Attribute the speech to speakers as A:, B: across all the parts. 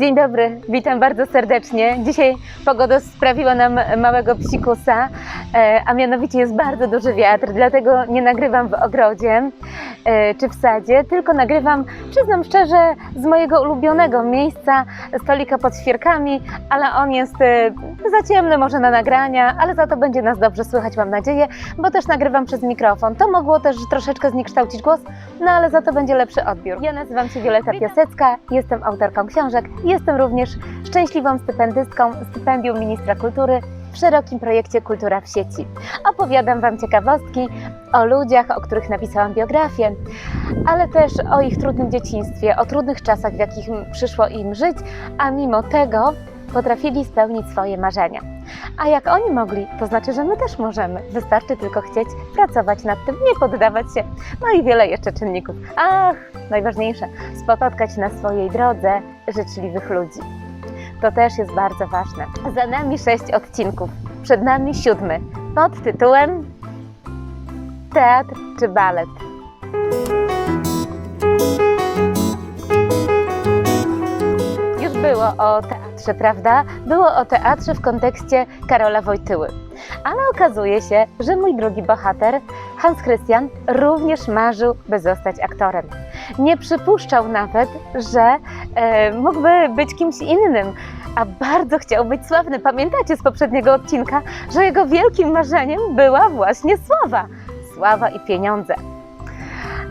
A: Dzień dobry, witam bardzo serdecznie. Dzisiaj pogoda sprawiła nam małego psikusa, e, a mianowicie jest bardzo duży wiatr, dlatego nie nagrywam w ogrodzie czy w sadzie, tylko nagrywam, przyznam szczerze, z mojego ulubionego miejsca, stolika pod świerkami, ale on jest e, za ciemny może na nagrania, ale za to będzie nas dobrze słychać, mam nadzieję, bo też nagrywam przez mikrofon. To mogło też troszeczkę zniekształcić głos, no ale za to będzie lepszy odbiór. Ja nazywam się Wioleta Piasecka, jestem autorką książek, jestem również szczęśliwą stypendystką stypendium Ministra Kultury w szerokim projekcie Kultura w sieci. Opowiadam Wam ciekawostki o ludziach, o których napisałam biografię, ale też o ich trudnym dzieciństwie, o trudnych czasach, w jakich przyszło im żyć, a mimo tego potrafili spełnić swoje marzenia. A jak oni mogli, to znaczy, że my też możemy. Wystarczy tylko chcieć pracować nad tym, nie poddawać się. No i wiele jeszcze czynników. Ach, najważniejsze, spotkać na swojej drodze życzliwych ludzi. To też jest bardzo ważne. Za nami sześć odcinków, przed nami siódmy pod tytułem Teatr czy balet. Już było o teatrze, prawda? Było o teatrze w kontekście Karola Wojtyły. Ale okazuje się, że mój drugi bohater, Hans Christian, również marzył, by zostać aktorem. Nie przypuszczał nawet, że e, mógłby być kimś innym, a bardzo chciał być sławny. Pamiętacie z poprzedniego odcinka, że jego wielkim marzeniem była właśnie sława. Sława i pieniądze.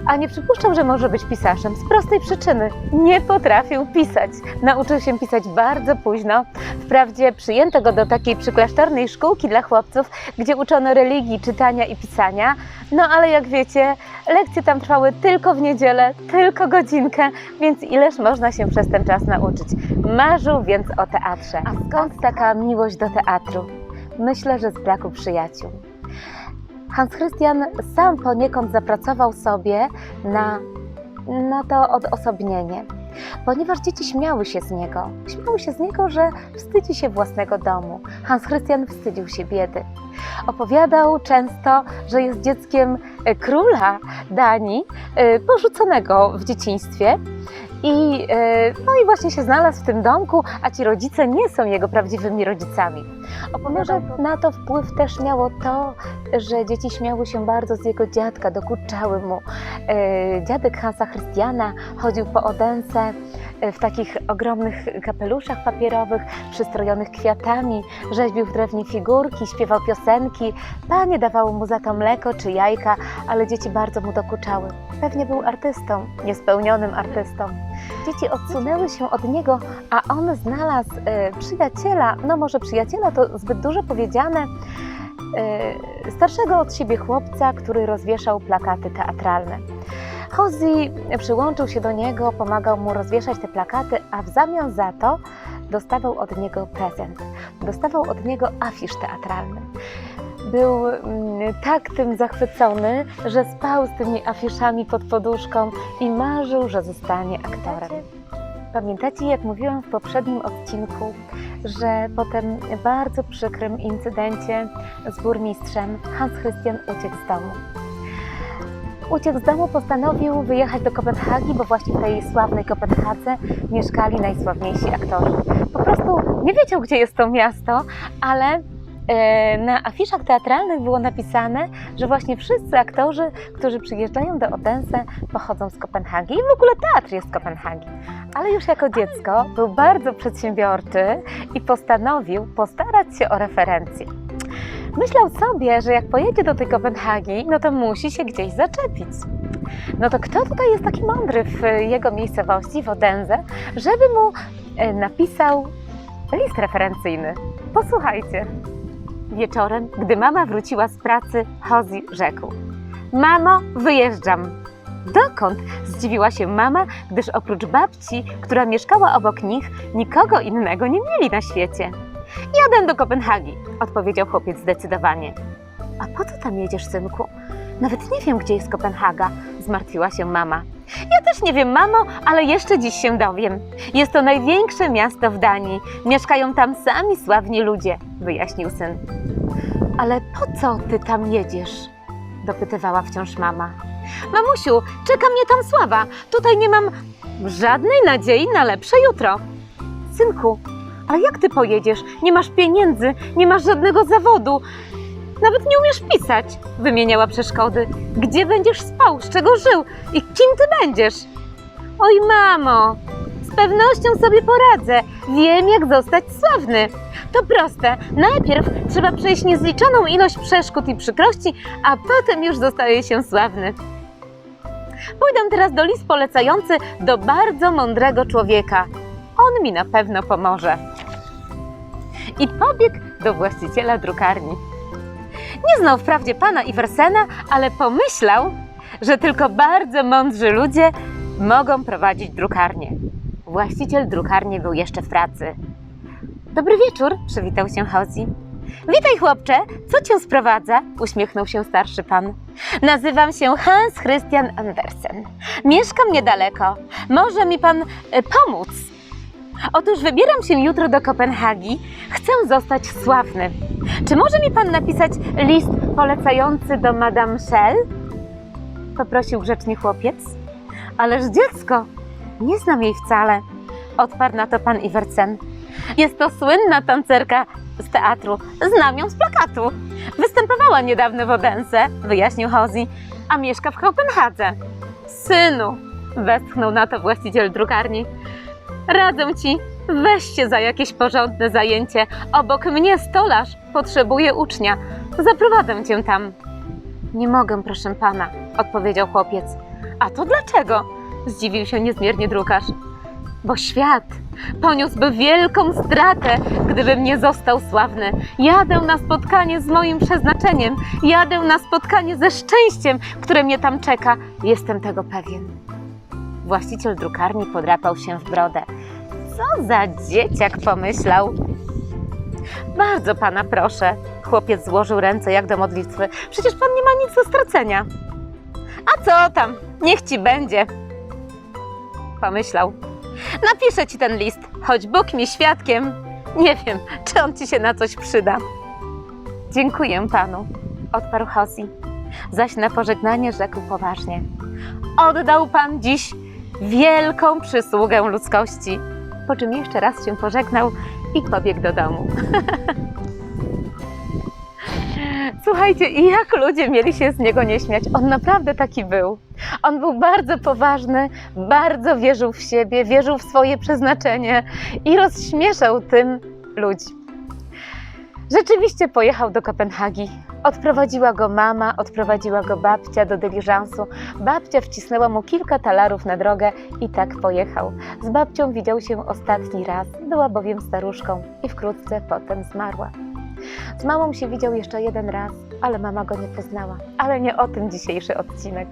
A: A nie przypuszczał, że może być pisarzem z prostej przyczyny. Nie potrafił pisać. Nauczył się pisać bardzo późno. Wprawdzie przyjęto go do takiej przyklasztornej szkółki dla chłopców, gdzie uczono religii, czytania i pisania. No ale jak wiecie, lekcje tam trwały tylko w niedzielę, tylko godzinkę, więc ileż można się przez ten czas nauczyć. Marzył więc o teatrze. A skąd taka miłość do teatru? Myślę, że z braku przyjaciół. Hans Christian sam poniekąd zapracował sobie na, na to odosobnienie, ponieważ dzieci śmiały się z niego. Śmiały się z niego, że wstydzi się własnego domu. Hans Christian wstydził się biedy. Opowiadał często, że jest dzieckiem e, króla Danii, e, porzuconego w dzieciństwie. I, e, no i właśnie się znalazł w tym domku, a ci rodzice nie są jego prawdziwymi rodzicami. Opowiadał, na to wpływ też miało to, że dzieci śmiały się bardzo z jego dziadka, dokuczały mu. E, Dziadek Hansa Chrystiana chodził po Odensę e, w takich ogromnych kapeluszach papierowych, przystrojonych kwiatami, rzeźbił w drewnie figurki, śpiewał piosenki. Panie dawały mu za to mleko czy jajka, ale dzieci bardzo mu dokuczały. Pewnie był artystą, niespełnionym artystą. Dzieci odsunęły się od niego, a on znalazł e, przyjaciela, no może przyjaciela to zbyt dużo powiedziane, e, starszego od siebie chłopca, który rozwieszał plakaty teatralne. Hozzy przyłączył się do niego, pomagał mu rozwieszać te plakaty, a w zamian za to dostawał od niego prezent. Dostawał od niego afisz teatralny. Był mm, tak tym zachwycony, że spał z tymi afiszami pod poduszką i marzył, że zostanie aktorem. Pamiętacie, jak mówiłam w poprzednim odcinku, że po tym bardzo przykrym incydencie z burmistrzem Hans Christian uciekł z domu. Uciekł z domu, postanowił wyjechać do Kopenhagi, bo właśnie w tej sławnej Kopenhadze mieszkali najsławniejsi aktorzy. Po prostu nie wiedział, gdzie jest to miasto, ale na afiszach teatralnych było napisane, że właśnie wszyscy aktorzy, którzy przyjeżdżają do Odense, pochodzą z Kopenhagi i w ogóle teatr jest z Kopenhagi. Ale już jako dziecko był bardzo przedsiębiorczy i postanowił postarać się o referencję. Myślał sobie, że jak pojedzie do tej Kopenhagi, no to musi się gdzieś zaczepić. No to kto tutaj jest taki mądry w jego miejscowości, w Odense, żeby mu e, napisał list referencyjny? Posłuchajcie. Wieczorem, gdy mama wróciła z pracy, Hozzy rzekł: Mamo, wyjeżdżam. Dokąd? Zdziwiła się mama, gdyż oprócz babci, która mieszkała obok nich, nikogo innego nie mieli na świecie. Jadę do Kopenhagi, odpowiedział chłopiec zdecydowanie. A po co tam jedziesz, synku? Nawet nie wiem, gdzie jest Kopenhaga, zmartwiła się mama. Ja też nie wiem, mamo, ale jeszcze dziś się dowiem. Jest to największe miasto w Danii. Mieszkają tam sami sławni ludzie, wyjaśnił syn. Ale po co ty tam jedziesz? dopytywała wciąż mama. Mamusiu, czeka mnie tam sława. Tutaj nie mam żadnej nadziei na lepsze jutro. synku, ale jak ty pojedziesz? Nie masz pieniędzy, nie masz żadnego zawodu. Nawet nie umiesz pisać, wymieniała przeszkody. Gdzie będziesz spał, z czego żył i kim ty będziesz? Oj, mamo, z pewnością sobie poradzę. Wiem, jak zostać sławny. To proste. Najpierw trzeba przejść niezliczoną ilość przeszkód i przykrości, a potem już zostaje się sławny. Pójdę teraz do list polecający do bardzo mądrego człowieka. On mi na pewno pomoże. I pobiegł do właściciela drukarni. Nie znał wprawdzie pana Iwersena, ale pomyślał, że tylko bardzo mądrzy ludzie mogą prowadzić drukarnię. Właściciel drukarni był jeszcze w pracy. Dobry wieczór, przywitał się Hozi. Witaj, chłopcze, co cię sprowadza? uśmiechnął się starszy pan. Nazywam się Hans Christian Andersen. Mieszkam niedaleko. Może mi pan e, pomóc? Otóż wybieram się jutro do Kopenhagi. Chcę zostać sławny. Czy może mi pan napisać list polecający do Madame Shell? Poprosił grzecznie chłopiec. Ależ dziecko, nie znam jej wcale. Odparł na to pan Iversen. Jest to słynna tancerka z teatru. Znam ją z plakatu. Występowała niedawno w Odense, wyjaśnił Hozi, a mieszka w Kopenhadze. Synu, westchnął na to właściciel drukarni. Radzę ci, weź się za jakieś porządne zajęcie. Obok mnie stolarz potrzebuje ucznia. Zaprowadzę cię tam. Nie mogę, proszę pana, odpowiedział chłopiec. A to dlaczego? Zdziwił się niezmiernie drukarz. Bo świat poniósłby wielką stratę, gdybym nie został sławny. Jadę na spotkanie z moim przeznaczeniem, jadę na spotkanie ze szczęściem, które mnie tam czeka. Jestem tego pewien. Właściciel drukarni podrapał się w brodę. Co za dzieciak pomyślał. Bardzo pana proszę. Chłopiec złożył ręce jak do modlitwy. Przecież pan nie ma nic do stracenia. A co tam? Niech ci będzie. Pomyślał. Napiszę ci ten list, choć Bóg mi świadkiem. Nie wiem, czy on ci się na coś przyda. Dziękuję panu, odparł Hosi. Zaś na pożegnanie rzekł poważnie. Oddał pan dziś wielką przysługę ludzkości. Po czym jeszcze raz się pożegnał i pobiegł do domu. Słuchajcie, i jak ludzie mieli się z niego nie śmiać? On naprawdę taki był. On był bardzo poważny, bardzo wierzył w siebie, wierzył w swoje przeznaczenie i rozśmieszał tym ludzi. Rzeczywiście pojechał do Kopenhagi. Odprowadziła go mama, odprowadziła go babcia do dyliżansu. Babcia wcisnęła mu kilka talarów na drogę i tak pojechał. Z babcią widział się ostatni raz, była bowiem staruszką i wkrótce potem zmarła. Z mamą się widział jeszcze jeden raz, ale mama go nie poznała. Ale nie o tym dzisiejszy odcinek.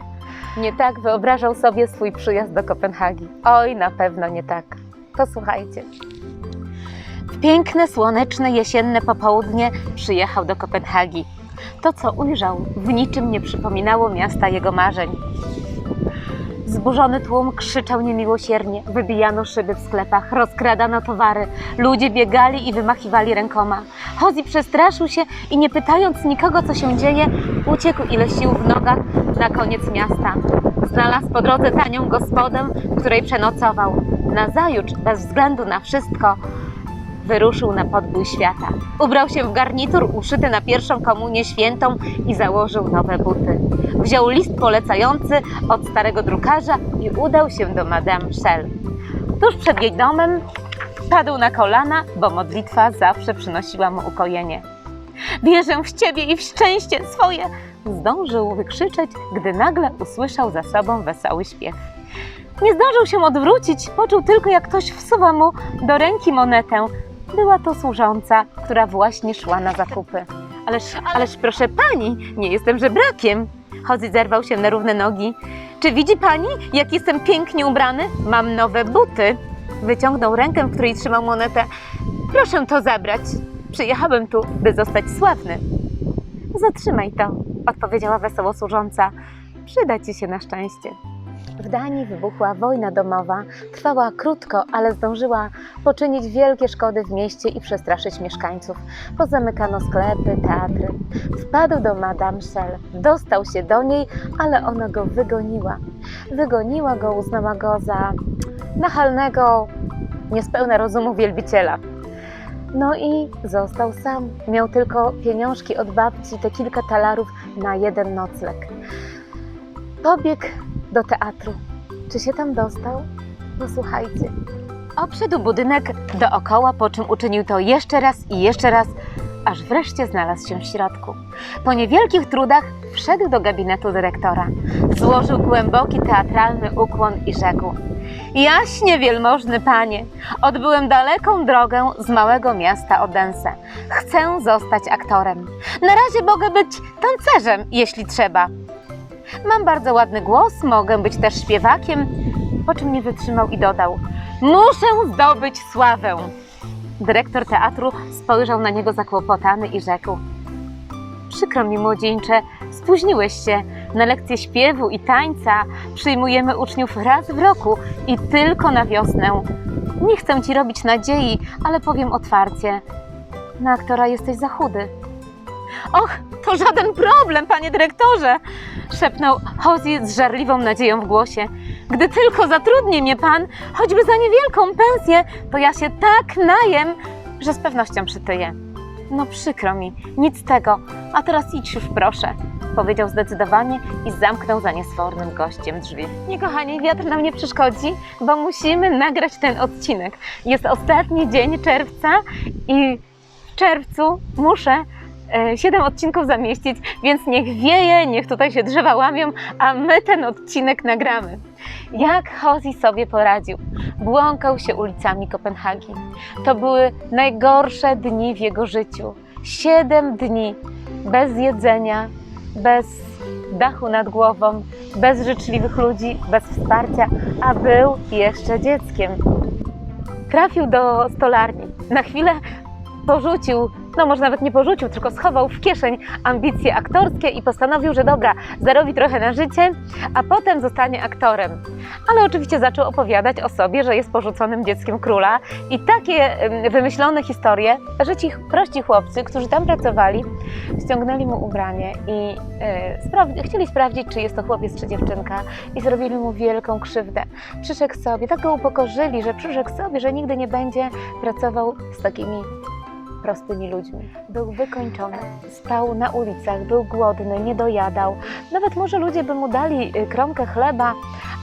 A: Nie tak wyobrażał sobie swój przyjazd do Kopenhagi. Oj, na pewno nie tak. To słuchajcie. Piękne, słoneczne, jesienne popołudnie przyjechał do Kopenhagi. To, co ujrzał, w niczym nie przypominało miasta jego marzeń. Zburzony tłum krzyczał niemiłosiernie, wybijano szyby w sklepach, rozkradano towary, ludzie biegali i wymachiwali rękoma. Hozi przestraszył się i nie pytając nikogo, co się dzieje, uciekł ile sił w nogach na koniec miasta. Znalazł po drodze tanią gospodę, w której przenocował. Nazajutrz, bez względu na wszystko, wyruszył na podbój świata. Ubrał się w garnitur uszyty na pierwszą komunię świętą i założył nowe buty. Wziął list polecający od starego drukarza i udał się do Madame Shell. Tuż przed jej domem padł na kolana, bo modlitwa zawsze przynosiła mu ukojenie. Wierzę w Ciebie i w szczęście swoje! Zdążył wykrzyczeć, gdy nagle usłyszał za sobą wesoły śpiew. Nie zdążył się odwrócić, poczuł tylko, jak ktoś wsuwa mu do ręki monetę. Była to służąca, która właśnie szła na zakupy. Ależ, ależ proszę pani, nie jestem żebrakiem. Hozy zerwał się na równe nogi. Czy widzi pani, jak jestem pięknie ubrany? Mam nowe buty. Wyciągnął rękę, w której trzymał monetę. Proszę to zabrać. Przyjechałem tu, by zostać sławny. Zatrzymaj to, odpowiedziała wesoło służąca. Przyda ci się na szczęście. W Danii wybuchła wojna domowa. Trwała krótko, ale zdążyła poczynić wielkie szkody w mieście i przestraszyć mieszkańców. Pozamykano sklepy, teatry. Wpadł do Madame Shell. Dostał się do niej, ale ona go wygoniła. Wygoniła go, uznała go za nachalnego niespełna rozumu wielbiciela. No i został sam. Miał tylko pieniążki od babci, te kilka talarów na jeden nocleg. Pobiegł do teatru. Czy się tam dostał? No słuchajcie. Obszedł budynek dookoła, po czym uczynił to jeszcze raz i jeszcze raz, aż wreszcie znalazł się w środku. Po niewielkich trudach wszedł do gabinetu dyrektora. Złożył głęboki teatralny ukłon i rzekł: Jaśnie wielmożny panie, odbyłem daleką drogę z małego miasta Odense. Chcę zostać aktorem. Na razie mogę być tancerzem, jeśli trzeba. Mam bardzo ładny głos, mogę być też śpiewakiem. Po czym nie wytrzymał i dodał: Muszę zdobyć sławę. Dyrektor teatru spojrzał na niego zakłopotany i rzekł: Przykro mi, młodzieńcze, spóźniłeś się. Na lekcję śpiewu i tańca przyjmujemy uczniów raz w roku i tylko na wiosnę. Nie chcę ci robić nadziei, ale powiem otwarcie. Na aktora jesteś za chudy. Och, to żaden problem, panie dyrektorze! szepnął Hozi z żarliwą nadzieją w głosie. Gdy tylko zatrudni mnie pan, choćby za niewielką pensję, to ja się tak najem, że z pewnością przytyję. No przykro mi, nic tego, a teraz idź już proszę, powiedział zdecydowanie i zamknął za niesfornym gościem drzwi. Nie kochani, wiatr nam nie przeszkodzi, bo musimy nagrać ten odcinek. Jest ostatni dzień czerwca i w czerwcu muszę e, siedem odcinków zamieścić, więc niech wieje, niech tutaj się drzewa łamią, a my ten odcinek nagramy. Jak Hozi sobie poradził? Błąkał się ulicami Kopenhagi. To były najgorsze dni w jego życiu. Siedem dni bez jedzenia, bez dachu nad głową, bez życzliwych ludzi, bez wsparcia, a był jeszcze dzieckiem. Trafił do stolarni. Na chwilę porzucił, no może nawet nie porzucił, tylko schował w kieszeń ambicje aktorskie i postanowił, że dobra, zarobi trochę na życie, a potem zostanie aktorem. Ale oczywiście zaczął opowiadać o sobie, że jest porzuconym dzieckiem króla i takie wymyślone historie, że ci prości chłopcy, którzy tam pracowali, ściągnęli mu ubranie i spra- chcieli sprawdzić, czy jest to chłopiec czy dziewczynka i zrobili mu wielką krzywdę. Przyszedł sobie, tak go upokorzyli, że przyrzekł sobie, że nigdy nie będzie pracował z takimi prostymi ludźmi. Był wykończony, spał na ulicach, był głodny, nie dojadał. Nawet może ludzie by mu dali y, kromkę chleba,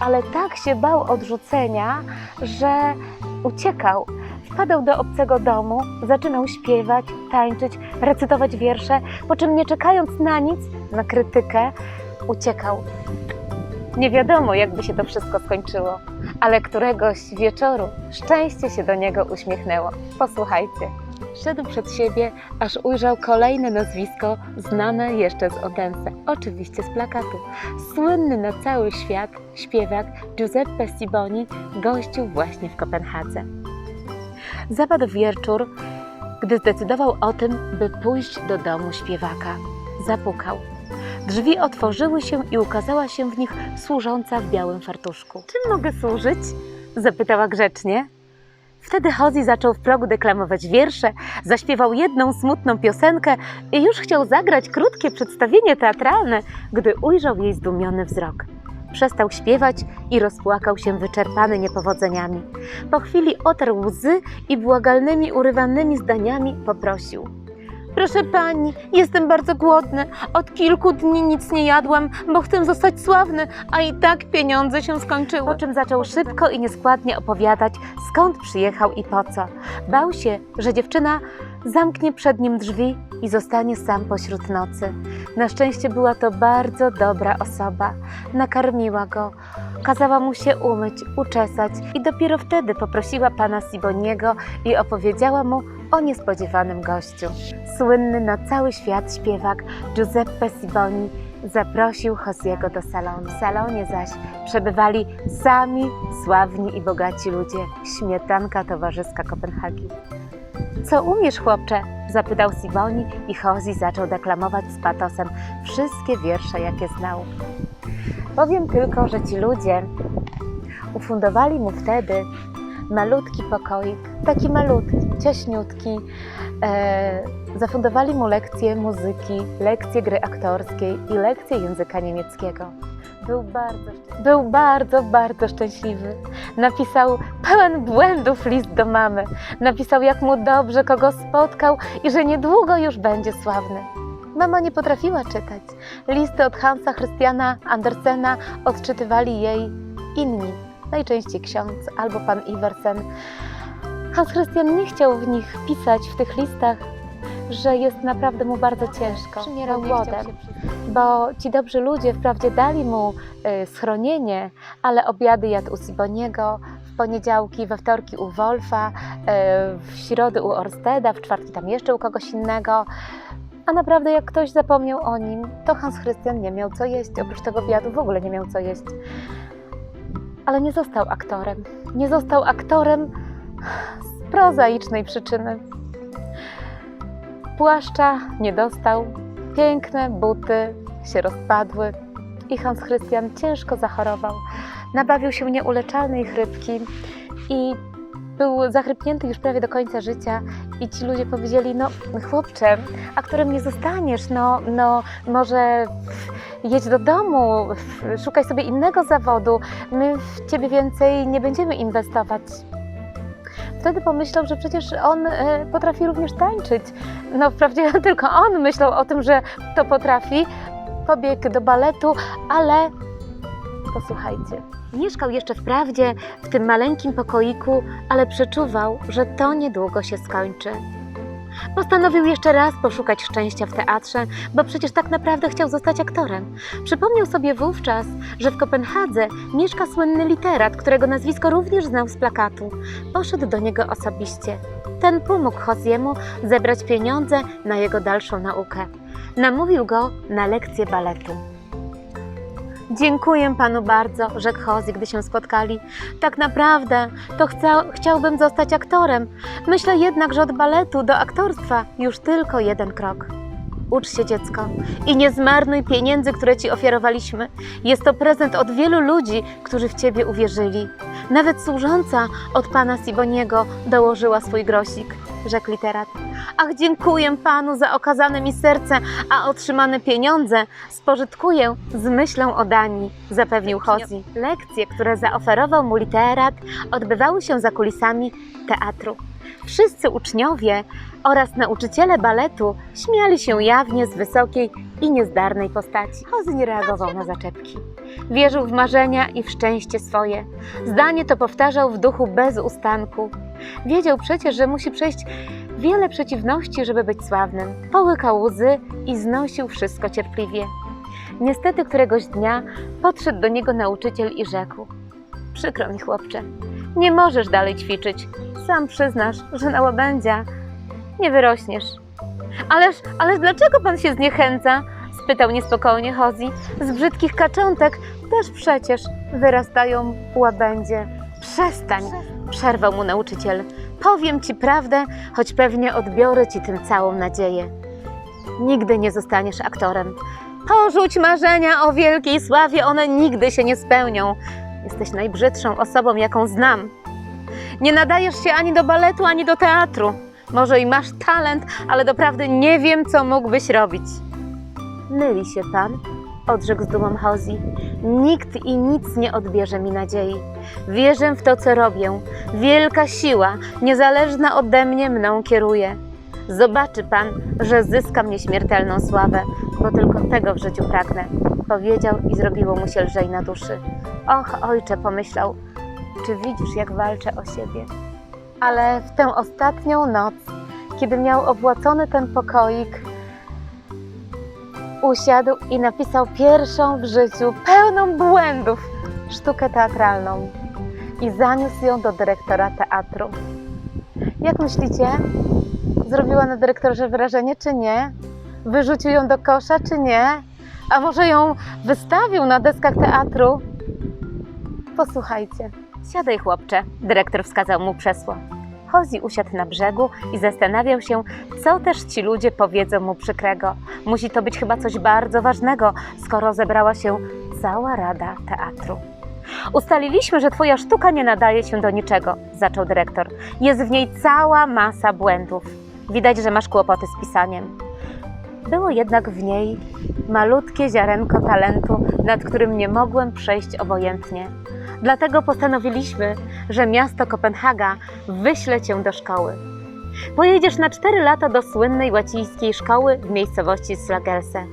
A: ale tak się bał odrzucenia, że uciekał. Wpadał do obcego domu, zaczynał śpiewać, tańczyć, recytować wiersze, po czym nie czekając na nic, na krytykę, uciekał. Nie wiadomo, jakby się to wszystko skończyło, ale któregoś wieczoru szczęście się do niego uśmiechnęło. Posłuchajcie. Szedł przed siebie, aż ujrzał kolejne nazwisko znane jeszcze z Odense, oczywiście z plakatu. Słynny na cały świat śpiewak Giuseppe Siboni gościł właśnie w Kopenhadze. Zapadł wieczór, gdy zdecydował o tym, by pójść do domu śpiewaka. Zapukał. Drzwi otworzyły się i ukazała się w nich służąca w białym fartuszku. Czym mogę służyć? zapytała grzecznie. Wtedy Hozi zaczął w progu deklamować wiersze, zaśpiewał jedną smutną piosenkę i już chciał zagrać krótkie przedstawienie teatralne, gdy ujrzał jej zdumiony wzrok. Przestał śpiewać i rozpłakał się wyczerpany niepowodzeniami. Po chwili otarł łzy i błagalnymi, urywanymi zdaniami poprosił. Proszę pani, jestem bardzo głodny. Od kilku dni nic nie jadłam, bo chcę zostać sławny, a i tak pieniądze się skończyły. Po czym zaczął szybko i nieskładnie opowiadać, skąd przyjechał i po co. Bał się, że dziewczyna zamknie przed nim drzwi i zostanie sam pośród nocy. Na szczęście była to bardzo dobra osoba. Nakarmiła go, kazała mu się umyć, uczesać i dopiero wtedy poprosiła pana Siboniego i opowiedziała mu o niespodziewanym gościu. Słynny na cały świat śpiewak Giuseppe Siboni zaprosił Josiego do salonu. W salonie zaś przebywali sami sławni i bogaci ludzie, śmietanka towarzyska Kopenhagi. Co umiesz, chłopcze? zapytał Siboni i Josi zaczął deklamować z patosem wszystkie wiersze, jakie znał. Powiem tylko, że ci ludzie ufundowali mu wtedy malutki pokoik, taki malutki, cieśniutki. E, zafundowali mu lekcje muzyki, lekcje gry aktorskiej i lekcje języka niemieckiego. Był bardzo, był bardzo, bardzo szczęśliwy. Napisał pełen błędów list do mamy. Napisał, jak mu dobrze, kogo spotkał i że niedługo już będzie sławny. Mama nie potrafiła czytać. Listy od Hansa Christiana Andersena odczytywali jej inni, najczęściej ksiądz albo pan Iversen. Hans Christian nie chciał w nich pisać, w tych listach, że jest naprawdę mu bardzo ciężko,
B: Przymierał
A: głodem, bo ci dobrzy ludzie wprawdzie dali mu y, schronienie, ale obiady jadł u Siboniego, w poniedziałki, we wtorki u Wolfa, y, w środy u Orsteda, w czwartki tam jeszcze u kogoś innego. A naprawdę jak ktoś zapomniał o nim, to Hans Christian nie miał co jeść, oprócz tego obiadu w ogóle nie miał co jeść. Ale nie został aktorem. Nie został aktorem z prozaicznej przyczyny. Płaszcza nie dostał, piękne buty się rozpadły i Hans Christian ciężko zachorował. Nabawił się nieuleczalnej chrypki i był zachrypnięty już prawie do końca życia i ci ludzie powiedzieli, no chłopcze, aktorem nie zostaniesz, no, no może jedź do domu, szukaj sobie innego zawodu, my w ciebie więcej nie będziemy inwestować. Wtedy pomyślał, że przecież on e, potrafi również tańczyć. No wprawdzie tylko on myślał o tym, że to potrafi. Pobiegł do baletu, ale posłuchajcie. Mieszkał jeszcze wprawdzie w tym maleńkim pokoiku, ale przeczuwał, że to niedługo się skończy. Postanowił jeszcze raz poszukać szczęścia w teatrze, bo przecież tak naprawdę chciał zostać aktorem. Przypomniał sobie wówczas, że w Kopenhadze mieszka słynny literat, którego nazwisko również znał z plakatu. Poszedł do niego osobiście. Ten pomógł Hoziemu zebrać pieniądze na jego dalszą naukę. Namówił go na lekcję baletu. Dziękuję panu bardzo, rzekł Hozi, gdy się spotkali. Tak naprawdę to chca, chciałbym zostać aktorem. Myślę jednak, że od baletu do aktorstwa już tylko jeden krok. Ucz się, dziecko, i nie zmarnuj pieniędzy, które ci ofiarowaliśmy. Jest to prezent od wielu ludzi, którzy w ciebie uwierzyli. Nawet służąca od pana Siboniego dołożyła swój grosik, rzekł literat. Ach, dziękuję panu za okazane mi serce, a otrzymane pieniądze spożytkuję z myślą o Danii, zapewnił Hozi. Lekcje, które zaoferował mu literat, odbywały się za kulisami teatru. Wszyscy uczniowie oraz nauczyciele baletu śmiali się jawnie z wysokiej i niezdarnej postaci. Hozy nie reagował na zaczepki. Wierzył w marzenia i w szczęście swoje. Zdanie to powtarzał w duchu bez ustanku. Wiedział przecież, że musi przejść wiele przeciwności, żeby być sławnym. Połykał łzy i znosił wszystko cierpliwie. Niestety któregoś dnia podszedł do niego nauczyciel i rzekł: Przykro mi, chłopcze, nie możesz dalej ćwiczyć. Sam przyznasz, że na łabędzia nie wyrośniesz. Ależ, ależ dlaczego pan się zniechęca? spytał niespokojnie Hozi. Z brzydkich kaczątek też przecież wyrastają łabędzie. Przestań, przerwał mu nauczyciel. Powiem ci prawdę, choć pewnie odbiorę ci tym całą nadzieję. Nigdy nie zostaniesz aktorem. Porzuć marzenia o wielkiej sławie, one nigdy się nie spełnią. Jesteś najbrzydszą osobą, jaką znam. Nie nadajesz się ani do baletu, ani do teatru. Może i masz talent, ale doprawdy nie wiem, co mógłbyś robić. Myli się pan, odrzekł z dumą Hozi. Nikt i nic nie odbierze mi nadziei. Wierzę w to, co robię. Wielka siła, niezależna ode mnie, mną kieruje. Zobaczy pan, że zyskam nieśmiertelną sławę, bo tylko tego w życiu pragnę. Powiedział i zrobiło mu się lżej na duszy. Och, ojcze, pomyślał, czy widzisz, jak walczę o siebie? Ale w tę ostatnią noc, kiedy miał opłacony ten pokoik, usiadł i napisał pierwszą w życiu, pełną błędów, sztukę teatralną i zaniósł ją do dyrektora teatru. Jak myślicie? Zrobiła na dyrektorze wrażenie, czy nie? Wyrzucił ją do kosza, czy nie? A może ją wystawił na deskach teatru? Posłuchajcie. Siadaj, chłopcze, dyrektor wskazał mu krzesło. Hozi usiadł na brzegu i zastanawiał się, co też ci ludzie powiedzą mu przykrego. Musi to być chyba coś bardzo ważnego, skoro zebrała się cała rada teatru. Ustaliliśmy, że twoja sztuka nie nadaje się do niczego, zaczął dyrektor. Jest w niej cała masa błędów. Widać, że masz kłopoty z pisaniem. Było jednak w niej malutkie ziarenko talentu, nad którym nie mogłem przejść obojętnie. Dlatego postanowiliśmy, że miasto Kopenhaga wyśle cię do szkoły. Pojedziesz na 4 lata do słynnej łacińskiej szkoły w miejscowości Slagelse.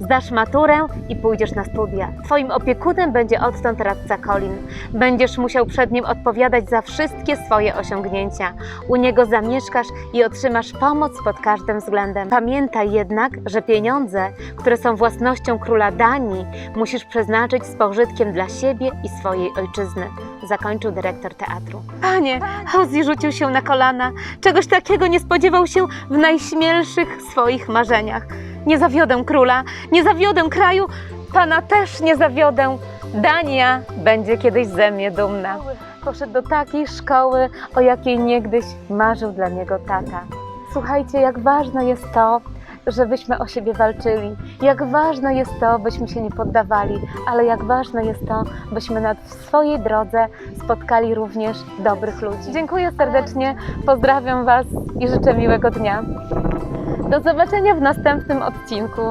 A: Zdasz maturę i pójdziesz na studia. Twoim opiekunem będzie odtąd radca Colin. Będziesz musiał przed nim odpowiadać za wszystkie swoje osiągnięcia. U niego zamieszkasz i otrzymasz pomoc pod każdym względem. Pamiętaj jednak, że pieniądze, które są własnością króla Danii, musisz przeznaczyć z pożytkiem dla siebie i swojej ojczyzny. Zakończył dyrektor teatru. Panie, Ozzy rzucił się na kolana. Czegoś takiego nie spodziewał się w najśmielszych swoich marzeniach. Nie zawiodę króla, nie zawiodę kraju, pana też nie zawiodę. Dania będzie kiedyś ze mnie dumna. Poszedł do takiej szkoły, o jakiej niegdyś marzył dla niego tata. Słuchajcie, jak ważne jest to, żebyśmy o siebie walczyli. Jak ważne jest to, byśmy się nie poddawali, ale jak ważne jest to, byśmy na swojej drodze spotkali również dobrych ludzi. Dziękuję serdecznie, pozdrawiam Was i życzę miłego dnia. Do zobaczenia w następnym odcinku.